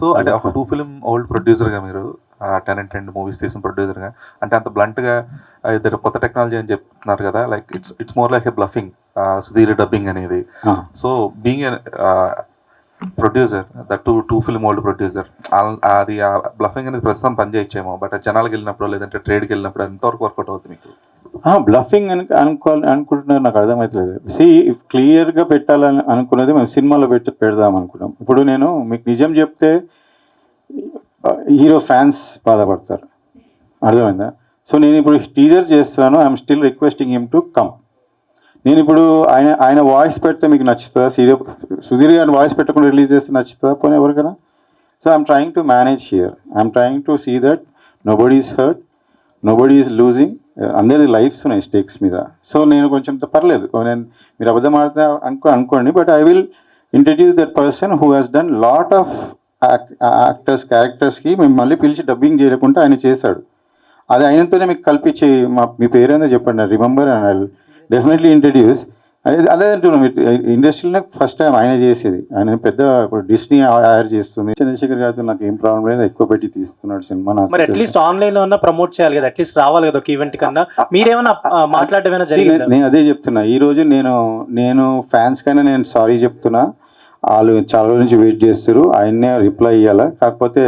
So అంటే ఒక two film old ప్రొడ్యూసర్గా మీరు టెన్ అండ్ టెన్ మూవీస్ తీసిన ప్రొడ్యూసర్గా అంటే అంత బ్లంట్గా ఇద్దరు కొత్త టెక్నాలజీ అని చెప్తున్నారు కదా like it's it's more like a bluffing Sudheer dubbing అనేది. So being producer the two two film old producer అది ఆ బ్లఫింగ్ అనేది ప్రస్తుతం పనిచేయచ్చేమో బట్ జనాలకు వెళ్ళినప్పుడు లేదంటే ట్రేడ్కి వెళ్ళినప్పుడు ఎంతవరకు వర్కౌట్ అవుతుంది మీకు? బ్లఫింగ్ అని అనుకోవాలి అనుకుంటున్నారు నాకు అర్థమవుతలేదు సి క్లియర్గా పెట్టాలని అనుకున్నది మేము సినిమాలో పెట్టి పెడదాం అనుకున్నాం. ఇప్పుడు నేను మీకు నిజం చెప్తే హీరో ఫ్యాన్స్ బాధపడతారు. అర్థమైందా? సో నేను ఇప్పుడు టీజర్ చేస్తున్నాను I'm still requesting him to come నేను ఇప్పుడు ఆయన ఆయన వాయిస్ పెడితే మీకు నచ్చుతుందా? సీరియో సుధీర్ గారి వాయిస్ పెట్టకుండా రిలీజ్ చేస్తే నచ్చుతుందా పోనీ ఎవరికైనా? So I'm trying to manage here I'm trying to see that nobody is hurt nobody is losing అందరి లైఫ్స్ ఉన్నాయి స్టేక్స్ మీద. సో నేను కొంచెం పర్లేదు. Oh, నేను మీరు అబద్ధం ఆడితే అనుకో అనుకోండి but I will introduce that person who has done lot of actors క్యారెక్టర్స్కి మేము మళ్ళీ పిలిచి డబ్బింగ్ చేయకుండా ఆయన చేశాడు. అది ఆయనతోనే మీకు కల్పించి మా మీ పేరేందో చెప్పండి. Remember and I definitely introduce అదే అదే అంటున్నాం ఇండస్ట్రీలో ఫస్ట్ టైం ఆయన చేసేది. ఆయన పెద్ద ఇప్పుడు డిస్నీ హైర్ చేస్తుంది. చంద్రశేఖర్ గారితో నాకు ఏం ప్రాబ్లం లేదు ఎక్కువ పెట్టి తీస్తున్నాడు సినిమా మరి అట్లీస్ట్ ఆన్లైన్లో ప్రమోట్ చేయాలి కదా అట్లీస్ట్ రావాలి కదా ఒక ఈవెంట్ కన్నా. మీరేమైనా ఆ, మాట్లాడడం ఏమైనా See, జరిగిందా? నేను అదే చెప్తున్నా. ఈ రోజు నేను నేను ఫ్యాన్స్ కైనా నేను సారీ చెప్తున్నా. వాళ్ళు చాలా రోజుల నుంచి వెయిట్ చేస్తారు ఆయన్నే రిప్లై ఇవ్వాలా కాకపోతే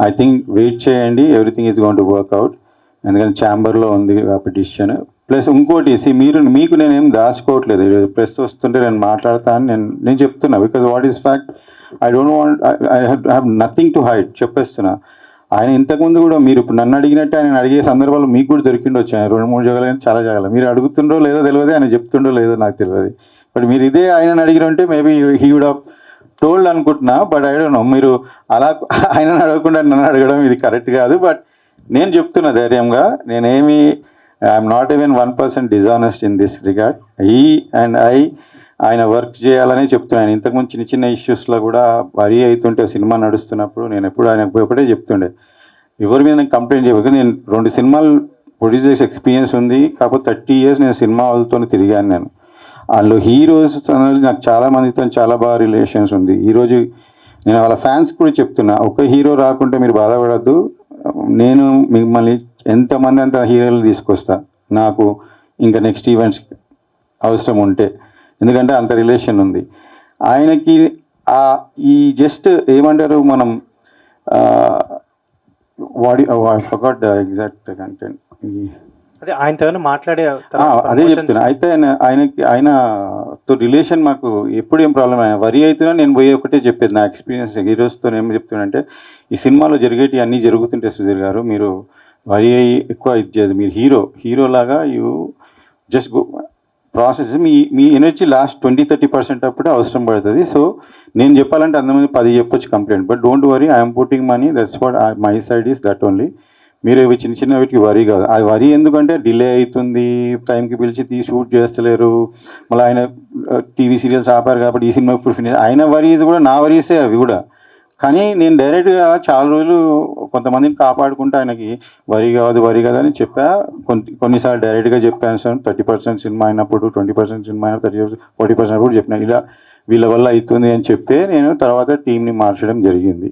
ఐ థింక్ వెయిట్ చేయండి. Everything is going to work out ఎందుకంటే ఛాంబర్లో ఉంది పిటిషన్ ప్లస్ ఇంకోటి see, మీరు మీకు నేనేం దాచుకోవట్లేదు. ప్రెస్ వస్తుంటే నేను మాట్లాడతాను నేను నేను చెప్తున్నా. Because what is fact I don't want I have nothing to hide చెప్పేస్తున్నా. ఆయన ఇంతకుముందు కూడా మీరు ఇప్పుడు నన్ను అడిగినట్టు ఆయన అడిగే సందర్భాలు మీకు కూడా దొరికిండొచ్చు. ఆయన రెండు మూడు జగలు కానీ చాలా జగలు. మీరు అడుగుతుండో లేదో తెలియదు ఆయన చెప్తుండో లేదో నాకు తెలియదు. బట్ మీరు ఇదే ఆయన అడిగిన ఉంటే maybe he would have told అనుకుంటున్నా. బట్ ఐ డోంట్ నో మీరు అలా ఆయనను అడగకుండా నన్ను అడగడం ఇది కరెక్ట్ కాదు. బట్ నేను చెప్తున్నా ధైర్యంగా. నేనేమి I'm not even one percent dishonest in this regard ఈ అండ్ ఐ ఆయన వర్క్ చేయాలని చెప్తున్నాను. ఇంతకుముందు చిన్న చిన్న ఇష్యూస్లో కూడా వరి అవుతుంటే సినిమా నడుస్తున్నప్పుడు నేను ఎప్పుడు ఆయన ఒకటే చెప్తుండే. ఎవరి మీద నేను కంప్లైంట్ చేయలేదు నేను రెండు సినిమాలు ప్రొడ్యూస్ చేసే ఎక్స్పీరియన్స్ ఉంది. కాకపోతే థర్టీ ఇయర్స్ నేను సినిమా వాళ్ళతో తిరిగాను నేను. అందులో హీరోస్ అనేది నాకు చాలా మందితో చాలా బాగా రిలేషన్స్ ఉంది. ఈరోజు నేను వాళ్ళ ఫ్యాన్స్ కూడా చెప్తున్నా. ఒక హీరో రాకుంటే మీరు బాధపడద్దు. నేను మిమ్మల్ని ఎంతమంది అంత హీరోలు తీసుకొస్తా. నాకు ఇంకా నెక్స్ట్ ఈవెంట్స్ అవసరం ఉంటే. ఎందుకంటే అంత రిలేషన్ ఉంది. ఆయనకి ఆ ఈ జస్ట్ ఏమంటారు మనం వాడి ఫర్గాట్ ఎగ్జాక్ట్ కంటెంట్ అదే ఆయనతో మాట్లాడే అదే చెప్తున్నా. అయితే ఆయన ఆయనకి ఆయనతో రిలేషన్ మాకు ఎప్పుడు ఏం ప్రాబ్లం ఆయన వరి అయితేనే నేను పోయి ఒకటే చెప్పేది. నా ఎక్స్పీరియన్స్ హీరోస్తో ఏం చెప్తున్నానంటే ఈ సినిమాలో జరిగేటి అన్నీ జరుగుతుంటే సుధీర్ గారు మీరు వరి అయ్యి ఎక్కువ ఇది చేయదు. మీరు హీరో హీరో లాగా యూ జస్ట్ గో ప్రాసెస్ మీ మీ energy last twenty thirty percent అప్పుడే అవసరం పడుతుంది. సో నేను చెప్పాలంటే అంతమంది పది చెప్పొచ్చు complaint but don't worry I'm putting money that's what my side is that only మీరు ఇవి చిన్న చిన్న వీటికి వరీ కాదు. ఆ వరీ ఎందుకంటే డిలే అవుతుంది టైంకి పిలిచి తీ షూట్ చేస్తలేరు. మళ్ళీ ఆయన టీవీ సీరియల్స్ ఆపారు కాబట్టి ఈ సినిమా ఇప్పుడు ఫినిష్ ఆయన వరీస్ కూడా నా వరీసే అవి కూడా. కానీ నేను డైరెక్ట్గా చాలా రోజులు కొంతమందిని కాపాడుకుంటే ఆయనకి వరి కాదు వరి కాదు అని చెప్పా. కొన్ని కొన్నిసార్లు డైరెక్ట్గా చెప్పాను సార్ థర్టీ పర్సెంట్ సినిమా అయినప్పుడు ట్వంటీ పర్సెంట్ సినిమా అయినప్పుడు థర్టీ ఫార్టీ పర్సెంట్ కూడా చెప్పిన ఇలా వీళ్ళ వల్ల అవుతుంది అని చెప్తే నేను తర్వాత టీంని మార్చడం జరిగింది.